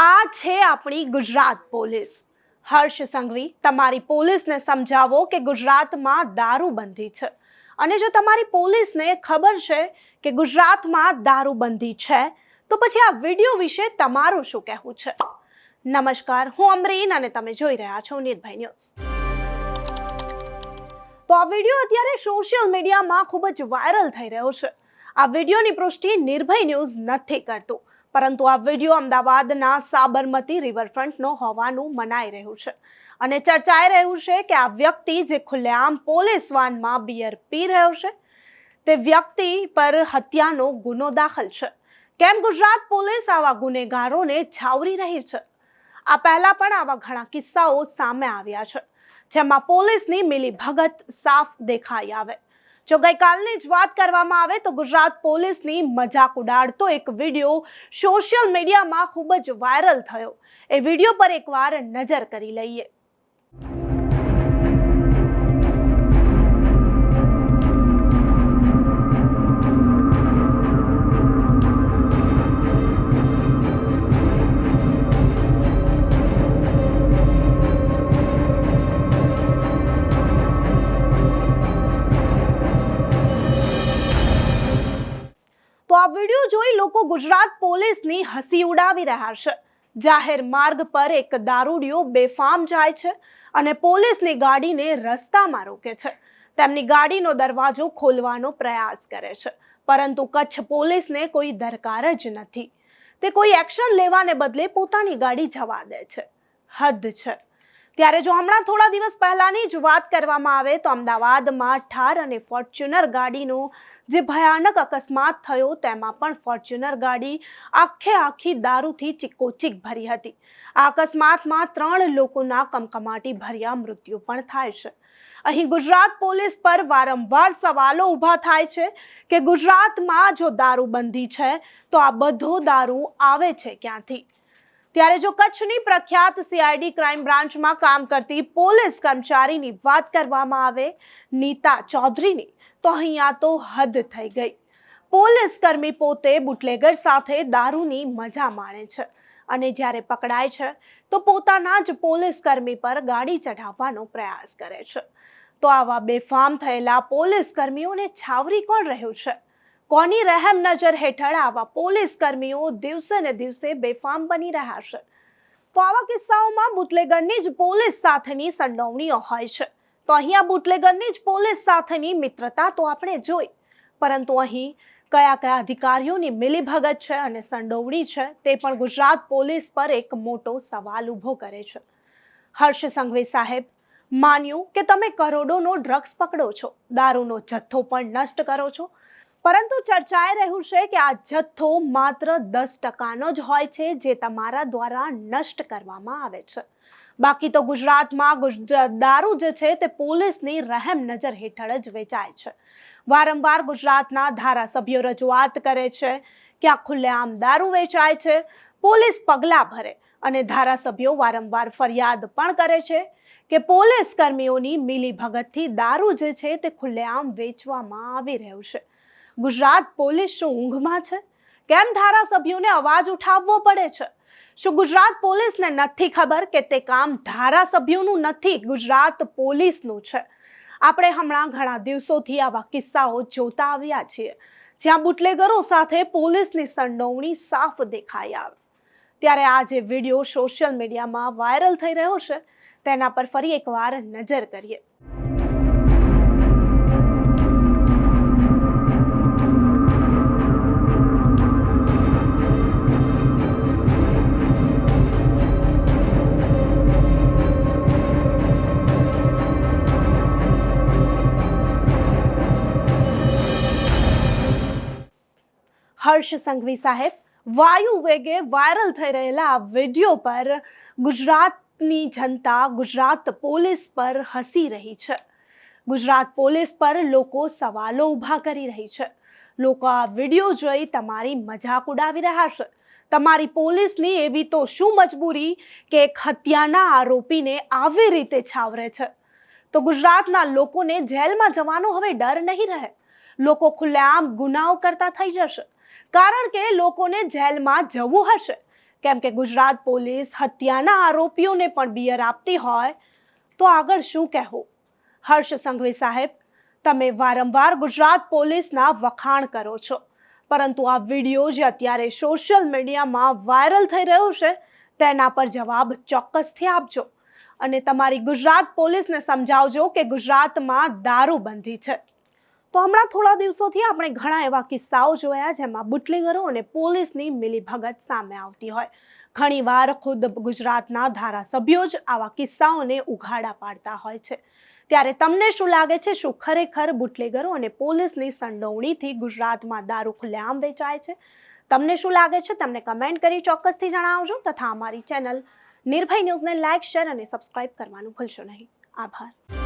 આપણી ગુજરાત પોલીસ. હર્ષ સંઘવી, તમારી પોલીસને સમજાવો કે ગુજરાતમાં દારૂબંધી છે. અને જો તમારી પોલીસને ખબર છે કે ગુજરાતમાં દારૂબંધી છે, તો પછી આ વીડિયો વિશે તમારું શું કહેવું છે? નમસ્કાર, હું અમરીન અને તમે જોઈ રહ્યા છો નિર્ભય ન્યૂઝ. તો આ વીડિયો અત્યારે સોશિયલ મીડિયામાં ખૂબ જ વાયરલ થઈ રહ્યો છે. આ વિડીયોની પુષ્ટિ નિર્ભય ન્યૂઝ નથી કરતું. પરંતુ આ વીડિયો અમદાવાદના સાબરમતી રિવરફ્રન્ટનો હોવાનું મનાઈ રહ્યું છે. અને ચર્ચાઈ રહ્યું છે કે આ વ્યક્તિ જે ખુલ્લેઆમ પોલીસ વાનમાં બિયર પી રહ્યો છે, તે વ્યક્તિ પર હત્યાનો ગુનો દાખલ છે. કેમ ગુજરાત પોલીસ આવા ગુનેગારોને છાવરી રહી છે? આ પહેલા પણ આવા ઘણા કિસ્સાઓ સામે આવ્યા છે, જેમાં પોલીસની મિલીભગત સાફ દેખાઈ આવે. જો ગઈકાલની જ વાત કરવામાં આવે તો ગુજરાત પોલીસની મજાક ઉડાડતો એક વીડિયો સોશિયલ મીડિયામાં ખૂબ જ વાયરલ થયો. એ વીડિયો પર એકવાર નજર કરી લઈએ. લોકો ગુજરાત પોલીસની હસી ઉડાવી રહ્યા છે. જાહેર માર્ગ પર એક દારૂડિયો બેફામ જાય છે અને પોલીસની ગાડીને રસ્તામાં રોકે છે. તેમની ગાડીનો દરવાજો ખોલવાનો પ્રયાસ કરે છે, પરંતુ કચ્છ પોલીસને કોઈ દરકાર જ નથી. તે કોઈ એક્શન લેવાને બદલે પોતાની ગાડી જવા દે છે. હદ છે. ત્યારે જો હમણાં થોડા દિવસ પહેલાની જ વાત કરવામાં આવે તો અમદાવાદમાં ઠાર અને ફોર્ચ્યુનર ગાડીનો જે ભયાનક અકસ્માત થયો તેમાં પણ ફોર્ચ્યુનર ગાડી આખે આખી દારૂથી ચીકોચીક ભરી હતી. આ અકસ્માતમાં ત્રણ લોકોના કમકમાટી ભર્યા, મૃત્યુ પણ થાય છે. અહીં ગુજરાત પોલીસ પર વારંવાર સવાલો ઊભા થાય છે કે ગુજરાતમાં જો દારૂબંધી છે તો આ બધો દારૂ આવે છે ક્યાંથી? ત્યારે જો કચ્છની પ્રખ્યાત સીઆઈડી ક્રાઇમ બ્રાન્ચમાં કામ કરતી પોલીસ કર્મચારીની વાત કરવામાં આવે નીતા ચૌધરીની, તો અહીંયા તો હદ થઈ ગઈ. પોલીસ કર્મી પોતે બુટલેગર સાથે દારૂની મજા માણે છે અને જ્યારે પકડાય છે, તો પોતાના જ પોલીસ કર્મી પર ગાડી ચઢાવવાનો પ્રયાસ કરે છે. તો આવા બેફામ થયેલા પોલીસ કર્મીઓને છાવરી કોણ રહ્યું છે? કોની રહેમ નજર હેઠળ આવા પોલીસ કર્મીઓ દિવસે ને દિવસે બેફામ બની રહ્યા છે? તો આવા કિસ્સાઓમાં બુટલેગરની જ પોલીસ સાથેની સંડોવણીઓ હોય છે. તો અહીંયા બુટલેગરની જ પોલીસ સાથેની મિત્રતા તો આપણે જોઈ. પરંતુ અહીં કયા કયા અધિકારીઓની મિલીભગત છે અને સંડોવણી છે તે પણ ગુજરાત પોલીસ પર એક મોટો સવાલ ઊભો કરે છે. હર્ષ સંઘવી સાહેબ, માન્યું કે તમે કરોડોનો ડ્રગ્સ પકડો છો, દારૂનો જથ્થો પણ નષ્ટ કરો છો પરંતુ ચર્ચાએ રહ્યું છે કે આ જથ્થો માત્ર દસ ટકાનો જ હોય છે જે તમારા દ્વારા નષ્ટ કરવામાં આવે છે. બાકી તો ગુજરાતમાં ગુજરાત દારૂ જે છે તે પોલીસની રહેમ નજર હેઠળ જ વેચાય છે. વારંવાર ગુજરાતના ધારાસભ્યો રજૂઆત કરે છે કે આ ખુલ્લેઆમ દારૂ વેચાય છે, પોલીસ પગલાં ભરે અને ધારાસભ્યો વારંવાર ફરિયાદ પણ કરે છે કે પોલીસ કર્મીઓની મિલીભગતથી દારૂ જે છે તે ખુલ્લેઆમ વેચવામાં આવી રહ્યું છે. ગુજરાત પોલીસ શું ઊંઘમાં છે? કેમ ધારાસભ્યોને અવાજ ઉઠાવવો પડે છે? શું ગુજરાત પોલીસને નથી ખબર કે તે કામ ધારાસભ્યોનું નથી, ગુજરાત પોલીસનું છે? આપણે હમણાં ઘણા દિવસોથી આવા કિસ્સાઓ જોતા આવ્યા છીએ, જ્યાં બુટલેગરો સાથે પોલીસની સંડોવણી સાફ દેખાઈ આવે. ત્યારે આ જે વીડિયો સોશિયલ મીડિયામાં વાયરલ થઈ રહ્યો છે, તેના પર ફરી એકવાર નજર કરીએ. હર્ષ સંઘવી સાહેબ, વાયુ વેગે વાયરલ થઈ રહેલા આ વીડિયો પર ગુજરાતની જનતા, ગુજરાત પોલીસ પર હસી રહી છે. ગુજરાત પોલીસ પર લોકો સવાલો ઊભા કરી રહી છે. લોકો આ વીડિયો જોઈ તમારી મજાક ઉડાવી રહ્યા છે. તમારી પોલીસની એવી તો શું મજબૂરી કે એક હત્યાના આરોપીને આવી રીતે છાવરે છે. તો ગુજરાતના લોકોને જેલમાં જવાનો હવે ડર નહીં રહે. લોકો ખુલ્લેઆમ ગુનાઓ કરતા થઈ જશે. કારણ કે લોકોને જેલમાં જવું હશે. કેમ કે ગુજરાત પોલીસ હત્યાના આરોપીઓને પણ બિયર આપતી હોય, તો આગળ શું કહેવું? હર્ષ સંઘવી સાહેબ, તમે વારંવાર ગુજરાત પોલીસના વખાણ કરો છો. પરંતુ આ વીડિયો જે અત્યારે સોશિયલ મીડિયામાં વાયરલ થઈ રહ્યો છે, તેના પર જવાબ ચોક્કસથી આપજો. અને તમારી ગુજરાત પોલીસને સમજાવજો કે ગુજરાતમાં દારૂબંધી છે. તો હમણાં થોડા દિવસોથી આપણે ઘણા એવા કિસ્સાઓ જોયા જેમાં બુટલેગરો અને પોલીસની મિલીભગત સામે આવતી હોય. ઘણીવાર ખુદ ગુજરાતના ધારાસભ્યો જ આવા કિસ્સાઓને ઉઘાડા પાડતા હોય છે. ત્યારે તમને શું લાગે છે? શું ખરેખર બુટલેગરો અને પોલીસની સંડોવણીથી ગુજરાતમાં દારૂ ખુલ્લેઆમ વેચાય છે? તમને શું લાગે છે? તમને કમેન્ટ કરી ચોક્કસથી જણાવજો તથા અમારી ચેનલ નિર્ભય ન્યૂઝને લાઇક શેર અને સબસ્ક્રાઇબ કરવાનું ભૂલશો નહીં. આભાર.